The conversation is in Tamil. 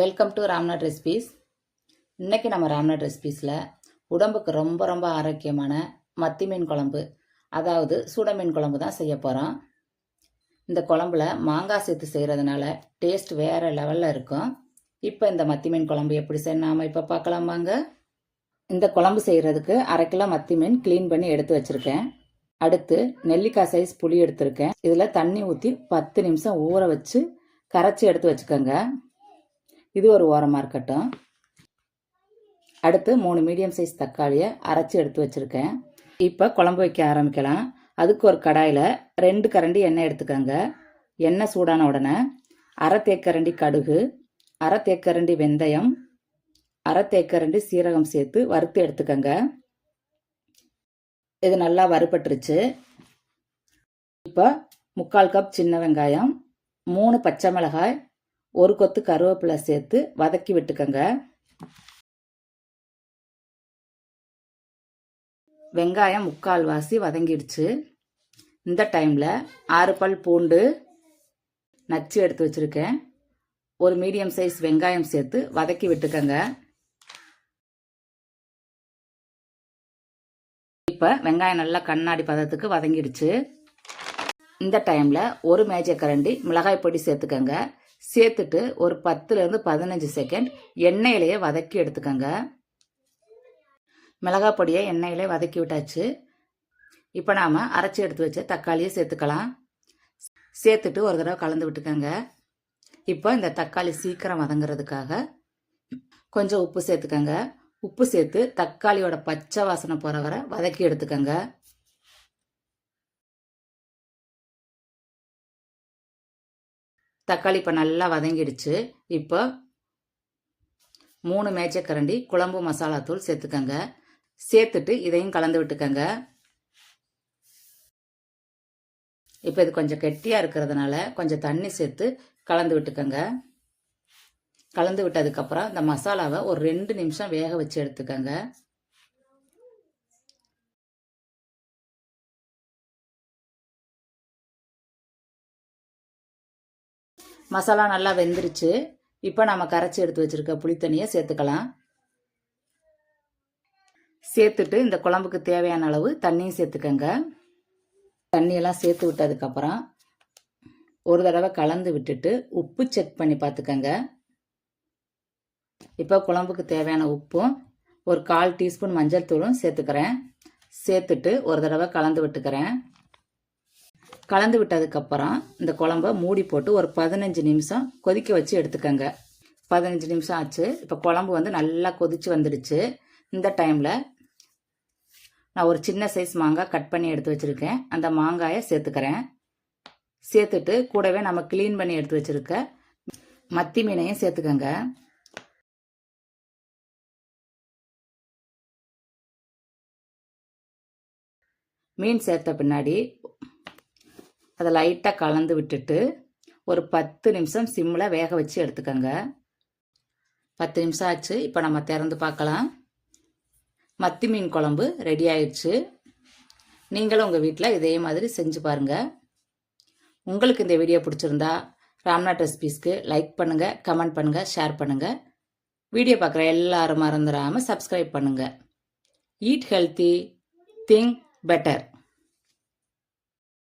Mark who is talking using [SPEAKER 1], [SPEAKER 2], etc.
[SPEAKER 1] வெல்கம் டு ராம்நாட் ரெசிபீஸ் இன்றைக்கி நம்ம ராம்நாட் ரெசிபீஸில் உடம்புக்கு ரொம்ப ரொம்ப ஆரோக்கியமான மத்தி மீன் குழம்பு அதாவது சுட மீன் குழம்பு தான் செய்ய போகிறோம் இந்த குழம்புல மாங்காய் சேர்த்து செய்கிறதுனால டேஸ்ட் வேறு லெவலில் இருக்கும். இப்போ இந்த மத்தி மீன் குழம்பு எப்படி செய்யணும் இப்போ பார்க்கலாம் வாங்க. இந்த குழம்பு செய்கிறதுக்கு அரை கிலோ மத்தி மீன் க்ளீன் பண்ணி எடுத்து வச்சுருக்கேன். அடுத்து நெல்லிக்காய் சைஸ் புளி எடுத்திருக்கேன். இதில் தண்ணி ஊற்றி பத்து நிமிஷம் ஊற வச்சு கரைச்சி எடுத்து வச்சுக்கோங்க. இது ஒரு ஓரமாக இருக்கட்டும். அடுத்து மூணு மீடியம் சைஸ் தக்காளியை அரைச்சி எடுத்து வச்சுருக்கேன். இப்போ குழம்பு வைக்க ஆரம்பிக்கலாம். அதுக்கு ஒரு கடாயில் ரெண்டு கரண்டி எண்ணெய் எடுத்துக்கோங்க. எண்ணெய் சூடான உடனே அரை தேக்கரண்டி கடுகு அரை தேக்கரண்டி வெந்தயம் அரை தேக்கரண்டி சீரகம் சேர்த்து வறுத்து எடுத்துக்கோங்க. இது நல்லா வறுபட்டுருச்சு. இப்போ முக்கால் கப் சின்ன வெங்காயம் மூணு பச்சை மிளகாய் ஒரு கொத்து கருவேப்பிலை சேர்த்து வதக்கி விட்டுக்கோங்க. வெங்காயம் முக்கால் வாசி வதங்கிடுச்சு. இந்த டைமில் ஆறு பல் பூண்டு நச்சு எடுத்து வச்சுருக்கேன். ஒரு மீடியம் சைஸ் வெங்காயம் சேர்த்து வதக்கி விட்டுக்கோங்க. இப்போ வெங்காயம் நல்லா கண்ணாடி பதத்துக்கு வதங்கிடுச்சு. இந்த டைமில் ஒரு மேஜக்கரண்டி மிளகாய் பொடி சேர்த்துக்கோங்க. சேர்த்துட்டு ஒரு பத்துலேருந்து பதினஞ்சு செகண்ட் எண்ணெயிலேயே வதக்கி எடுத்துக்கோங்க. மிளகா பொடியை எண்ணெயிலே வதக்கி விட்டாச்சு. இப்போ நாம் அரைச்சி எடுத்து வச்ச தக்காளியை சேர்த்துக்கலாம். சேர்த்துட்டு ஒரு தடவை கலந்து விட்டுக்கோங்க. இப்போ இந்த தக்காளி சீக்கிரம் வதங்குறதுக்காக கொஞ்சம் உப்பு சேர்த்துக்கோங்க. உப்பு சேர்த்து தக்காளியோட பச்சை வாசனை போகிற வரை வதக்கி எடுத்துக்கோங்க. தக்காளி இப்போ நல்லா வதங்கிடுச்சு. இப்போ மூணு மேய்ச்சக்கரண்டி குழம்பு மசாலா தூள் சேர்த்துக்கங்க. சேர்த்துட்டு இதையும் கலந்து விட்டுக்கங்க. இப்போ இது கொஞ்சம் கெட்டியாக இருக்கிறதுனால கொஞ்சம் தண்ணி சேர்த்து கலந்து விட்டுக்கங்க. கலந்து விட்டதுக்கப்புறம் இந்த மசாலாவை ஒரு ரெண்டு நிமிஷம் வேக வச்சு எடுத்துக்கங்க. மசாலா நல்லா வெந்துருச்சு. இப்போ நம்ம கரைச்சி எடுத்து வச்சிருக்க புளித்தண்ணியை சேர்த்துக்கலாம். சேர்த்துட்டு இந்த குழம்புக்கு தேவையான அளவு தண்ணியும் சேர்த்துக்கங்க. தண்ணியெல்லாம் சேர்த்து விட்டதுக்கப்புறம் ஒரு தடவை கலந்து விட்டுட்டு உப்பு செக் பண்ணி பார்த்துக்கங்க. இப்போ குழம்புக்கு தேவையான உப்பும் ஒரு கால் டீஸ்பூன் மஞ்சள் தூளும் சேர்த்துக்கிறேன். சேர்த்துட்டு ஒரு தடவை கலந்து விட்டுக்கிறேன். கலந்து விட்டதுக்கப்புறம் இந்த குழம்ப மூடி போட்டு ஒரு பதினஞ்சு நிமிஷம் கொதிக்க வச்சு எடுத்துக்கோங்க. பதினஞ்சு நிமிஷம் ஆச்சு. இப்போ குழம்பு வந்து நல்லா கொதிச்சு வந்துடுச்சு. இந்த டைமில் நான் ஒரு சின்ன சைஸ் மாங்காய் கட் பண்ணி எடுத்து வச்சுருக்கேன். அந்த மாங்காயை சேர்த்துக்கிறேன். சேர்த்துட்டு கூடவே நம்ம க்ளீன் பண்ணி எடுத்து வச்சுருக்க மத்தி மீனையும் சேர்த்துக்கோங்க. மீன் சேர்த்த பின்னாடி அதை லைட்டாக கலந்து விட்டுட்டு ஒரு பத்து நிமிஷம் சிம்மில் வேக வச்சு எடுத்துக்கோங்க. பத்து நிமிஷம் ஆச்சு. இப்போ நம்ம திறந்து பார்க்கலாம். மத்தி மீன் குழம்பு ரெடி ஆயிடுச்சு. நீங்களும் உங்கள் வீட்டில் இதே மாதிரி செஞ்சு பாருங்கள் உங்களுக்கு இந்த வீடியோ பிடிச்சிருந்தா ராம்நாத் ரெசிபீஸ்க்கு லைக் பண்ணுங்கள் கமெண்ட் பண்ணுங்கள் ஷேர் பண்ணுங்கள் வீடியோ பார்க்குற எல்லாரும் மறந்துடாமல் சப்ஸ்கிரைப் பண்ணுங்கள் ஈட் ஹெல்த்தி திங்க் பெட்டர்